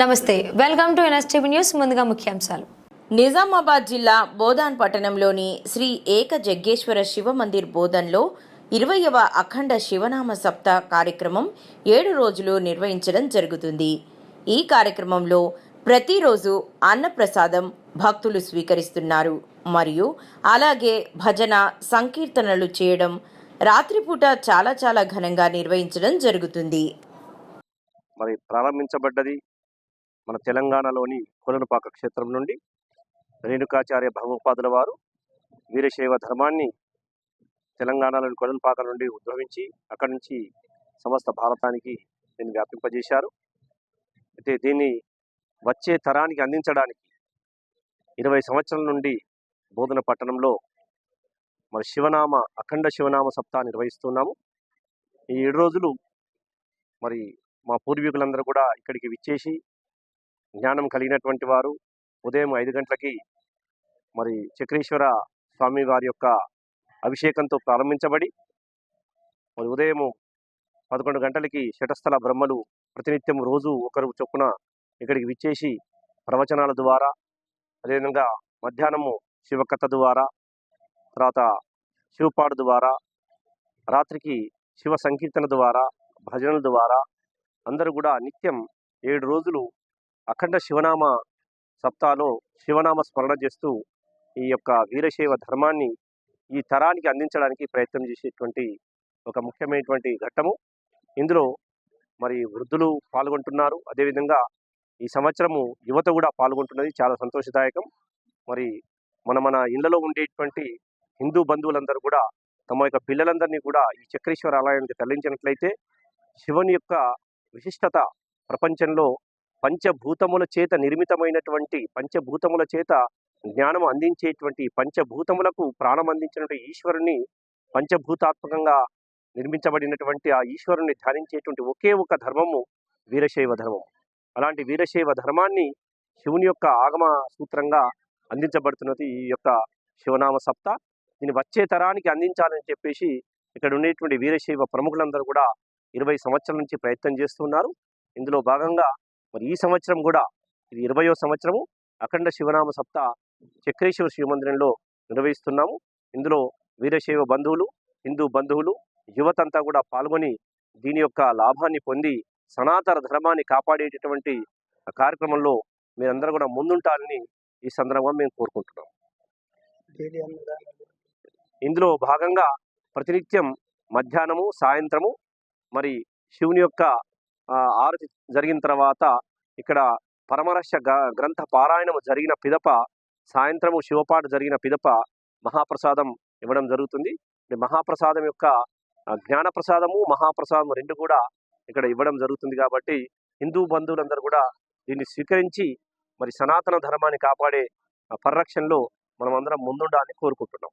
నమస్తే welcome to NSTV news ముందుగా ముఖ్యాంశాలు. నిజామాబాద్ జిల్లా బోధాన్ పట్టణంలోని శ్రీ ఏక జగ్గేశ్వర శివ మందిర్ బోధన్లో ఇరవయవ అఖండ శివనామ సప్త కార్యక్రమం ఏడు రోజులు నిర్వహించడం జరుగుతుంది. ఈ కార్యక్రమంలో ప్రతిరోజు అన్నప్రసాదం భక్తులు స్వీకరిస్తున్నారు. మరియు అలాగే భజన సంకీర్తనలు చేయడం రాత్రిపూట చాలా చాలా ఘనంగా నిర్వహించడం జరుగుతుంది. మరి ప్రారంభించబడ్డది మన తెలంగాణలోని కొలనుపాక క్షేత్రం నుండి రేణుకాచార్య భగవపాదుల వారు వీరశైవ ధర్మాన్ని తెలంగాణలోని కొలనుపాక నుండి ఉద్భవించి అక్కడి నుంచి సమస్త భారతానికి దీన్ని వ్యాపింపజేశారు. అయితే దీన్ని వచ్చే తరానికి అందించడానికి ఇరవై సంవత్సరాల నుండి బోధన పట్టణంలో మరి శివనామ అఖండ శివనామ సప్తాహ నిర్వహిస్తున్నాము. ఈ ఏడు రోజులు మరి మా పూర్వీకులందరూ కూడా ఇక్కడికి విచ్చేసి జ్ఞానం కలిగినటువంటి వారు ఉదయం ఐదు గంటలకి మరి చక్రేశ్వర స్వామి వారి యొక్క అభిషేకంతో ప్రారంభించబడి మరి ఉదయం పదకొండు గంటలకి శటస్థల బ్రహ్మలు ప్రతినిత్యం రోజు ఒకరు చొప్పున ఇక్కడికి విచ్చేసి ప్రవచనాల ద్వారా అదేవిధంగా మధ్యాహ్నము శివకథ ద్వారా తర్వాత శివపాడు ద్వారా రాత్రికి శివ సంకీర్తన ద్వారా భజనల ద్వారా అందరూ కూడా నిత్యం ఏడు రోజులు అఖండ శివనామ సప్తాలో శివనామ స్మరణ చేస్తూ ఈ యొక్క వీరశైవ ధర్మాన్ని ఈ తరానికి అందించడానికి ప్రయత్నం చేసేటువంటి ఒక ముఖ్యమైనటువంటి ఘట్టము. ఇందులో మరి వృద్ధులు పాల్గొంటున్నారు. అదేవిధంగా ఈ సంవత్సరము యువత కూడా పాల్గొంటున్నది. చాలా సంతోషదాయకం. మరి మన మన ఇళ్ళలో ఉండేటువంటి హిందూ బంధువులందరూ కూడా తమ యొక్క పిల్లలందరినీ కూడా ఈ చక్రేశ్వర ఆలయానికి తరలించినట్లయితే శివుని యొక్క విశిష్టత ప్రపంచంలో పంచభూతముల చేత నిర్మితమైనటువంటి పంచభూతముల చేత జ్ఞానం అందించేటువంటి పంచభూతములకు ప్రాణం అందించినటువంటి ఈశ్వరుని పంచభూతాత్మకంగా నిర్మించబడినటువంటి ఆ ఈశ్వరుని ధ్యానించేటువంటి ఒకే ఒక ధర్మము వీరశైవ ధర్మము. అలాంటి వీరశైవ ధర్మాన్ని శివుని యొక్క ఆగమ సూత్రంగా అందించబడుతున్నది ఈ యొక్క శివనామ సప్త. దీన్ని వచ్చే తరానికి అందించాలని చెప్పేసి ఇక్కడ ఉండేటువంటి వీరశైవ ప్రముఖులందరూ కూడా ఇరవై సంవత్సరాల నుంచి ప్రయత్నం చేస్తున్నారు ఇందులో భాగంగా మరి ఈ సంవత్సరం కూడా ఇది ఇరవయో సంవత్సరము అఖండ శివనామ సప్త చక్రేశ్వర శివ మందిరంలో నిర్వహిస్తున్నాము. ఇందులో వీరశైవ బంధువులు హిందూ బంధువులు యువతంతా కూడా పాల్గొని దీని యొక్క లాభాన్ని పొంది సనాతన ధర్మాన్ని కాపాడేటటువంటి కార్యక్రమంలో మీరందరూ కూడా ముందుంటారని ఈ సందర్భంగా మేము కోరుకుంటున్నాం. ఇందులో భాగంగా ప్రతినిత్యం మధ్యాహ్నము సాయంత్రము మరి శివుని యొక్క ఆరతి జరిగిన తర్వాత ఇక్కడ పరమరహస్య గ్రంథ పారాయణము జరిగిన పిదప సాయంత్రము శివపాఠ జరిగిన పిదప మహాప్రసాదం ఇవ్వడం జరుగుతుంది. మహాప్రసాదం యొక్క జ్ఞానప్రసాదము జ్ఞాన ప్రసాదము మహాప్రసాదం రెండు కూడా ఇక్కడ ఇవ్వడం జరుగుతుంది కాబట్టి హిందూ బంధువులందరూ కూడా దీన్ని స్వీకరించి మరి సనాతన ధర్మాన్ని కాపాడే పరిరక్షణలో మనం అందరం ముందుండాలని కోరుకుంటున్నాం.